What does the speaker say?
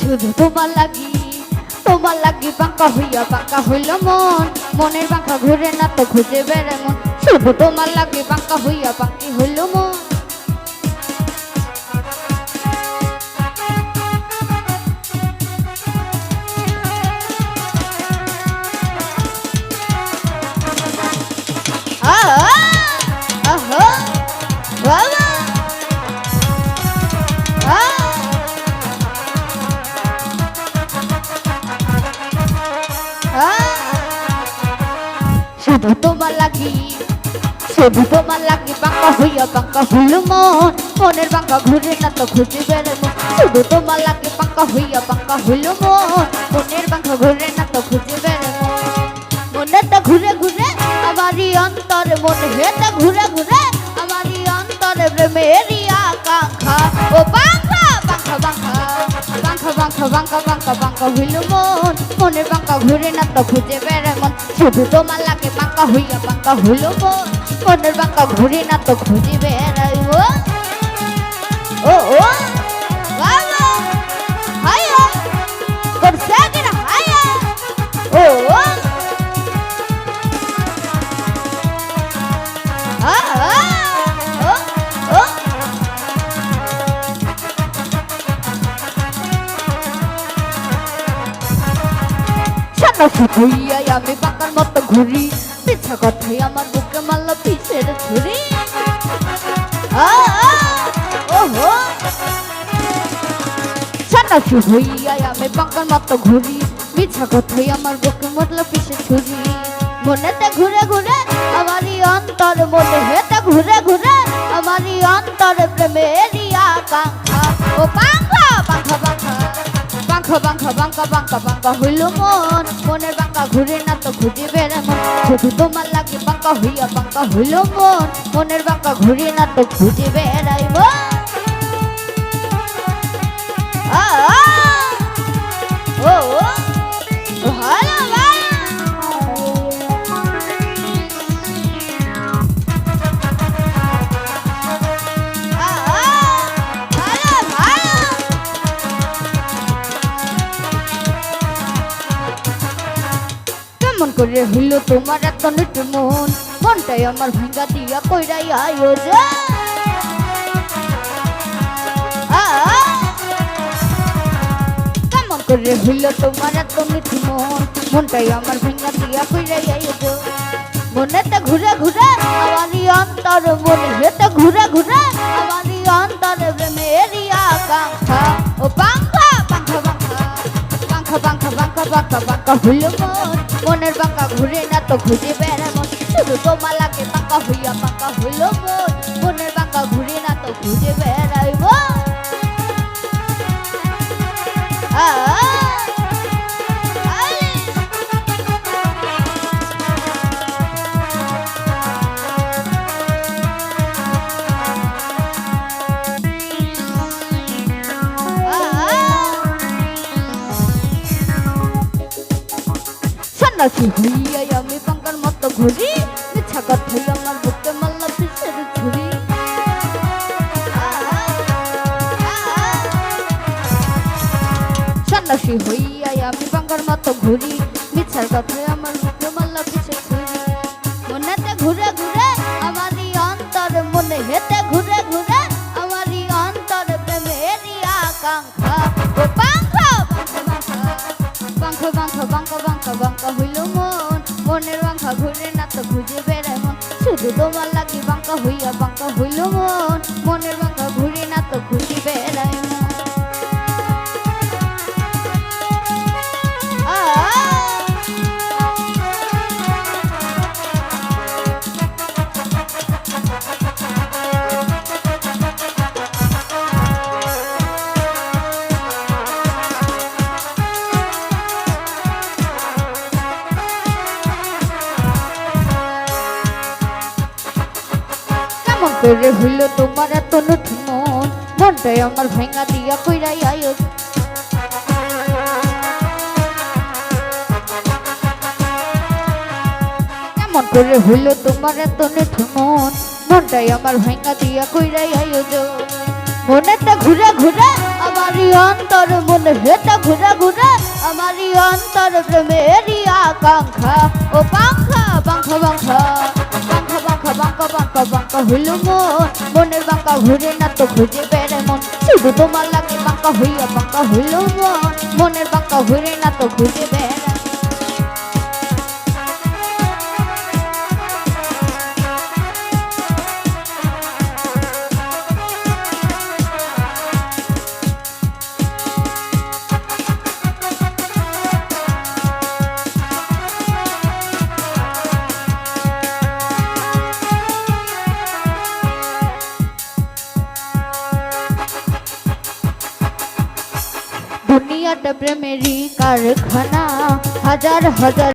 শুধু তোমার লাগি তোমার লাগি পাঙ্কা হইয়া পাঙ্কা হইল মন। মনের পাঙ্কা ঘুরে না তো খুঁজে বেড়ে মন। শুধু তোমার লাগি পাঙ্কা হইয়া পাঙ্কি হইল মন। তোমার লাগি শুধু তোমার লাগি বাঙ্কা হইয়া বাঙ্কা হইল মন। মনের বাঙ্কা ঘুরে না তো খুঁজে বেড়ে মন শুধু তোমার লাগি বাঙ্কা হইয়া বাঙ্কা হইল মন। মনের বাঙ্কা ঘুরে না তো খুঁজে বেড়ে মন তো ঘুরে ঘুরে আমারই অন্তর মনে হেটা ঘুরে ঘুরে। বাঁকা বাঁকা বাঁকা হইল মন। মনের বাঁকা ঘুরে না তো খুঁজে বেড়ে মন। শুধু তোমার লাগে বাঁকা হইয়া বাঁকা হইল মন। মনের বাঁকা ঘুরে না তো খুঁজে বেড়াই ও ও বাবা হায়া করছে কিনা হায়া ও ও আমি মতো ঘুরি। পিছা কথাই আমার বুকে মারল ছুরি। আমি বাঁকার মতো ঘুরি। মিছা কথাই আমার বুকে মারল পিছে ছুরি। মনেতে ঘুরে ঘুরে আমারই অন্তর মনে হেতে ঘুরে ঘুরে আমারই অন্তরে আকাঙ্ক্ষা। ও বাংলা বাঙ্কা বাঙ্কা বাঙ্কা বাঙ্কা হইল মন। মনের বাঙ্কা ঘুরে না তো খুঁজে বেড়ে মন। শুধু তোমার লাগে বাঙ্কা হইয়া বাঙ্কা হইল মন। মনের বাঙ্কা ঘুরে না তো বেড়াইব কেমন করে হইল তোমার এত নিটু মন। মনটাই আমার ভাঙ্গা দিয়া কইরাই আয়ো রে কেমন করে হইল তোমার এত নিটু মন। মনটাই আমার ভাঙ্গা দিয়া কইরাই আয়ো রে মনেতে ঘুরে ঘুরে আমারই অন্তর মনে হেতে ঘুরে ঘুরে আমারই অন্তর প্রেমেরই আকাঙ্ক্ষা। ও পাঙ্খা পাঙ্খা। পাঙ্খা পাঙ্খা পাঙ্খা পাঙ্খা পাঙ্খা হইল মন। মনের বাঁকা ঘুরে না তো খুঁজে বেড়ানো শুধু তোমার লাগে বাঁকা হইয়া বাঁকা হইল মন মনের বাঁকা ঘুরে না তো খুঁজে বেড়াইব। সন্ন্যাসী হইয়াই আমি পাঙ্কার মতো ঘুরি। মিছা কথাই আমার বুকে মাল্লা পিসের ছুরি। সন্ন্যাসী হইয়াই আমি পাঙ্কার মতো ঘুরি। মিছার কথাই আমার বুকে মাল্লা পিসের ছুরি। মনেতে ঘুরে ঘুরে আমারই অন্তর, মনে হেতে ঘুরে ঘুরে আমারই অন্তর, প্রেমেরই আকাঙ্ক্ষা। ও পাঙ্খা বাঙ্খা বাঙ্খা বাঙ্খা বাঙ্খা বাঙ্খা হইল মন দুটো মাল্লা কি বাঙ্কা হইয়া বাঙ্কা হইল মা করে হইল তোমার এত নতুন মন। মনটাই আমার ভেঙা দিয়া কইরাই আয়োজন কেমন করে হইল তোমার এত নিঠু মন। মনটাই আমার ভাঙ্গা দিয়া কইরাই আয়োজন মনেতে ঘুরে ঘুরে আমার অন্তর মনে হেটা ঘুরে ঘুরে, আমারই অন্তর প্রেমেরই আকাঙ্ক্ষা। ও পাঙ্খা পাঙ্খা পাঙ্খা বাঁকা বাঁকা বাঁকা পাঙ্খা হইল মন মনের বাঁকা ঘুরে না তো খুঁজে বেড়ে মন। শুধু তোমার লাগে বাঁকা হইয়া বাঁকা হইল মন মনের বাঁকা ঘুরে না তো খুঁজে বেড়ে দুনিয়াটা প্রেমেরই কারখানা হাজার হাজার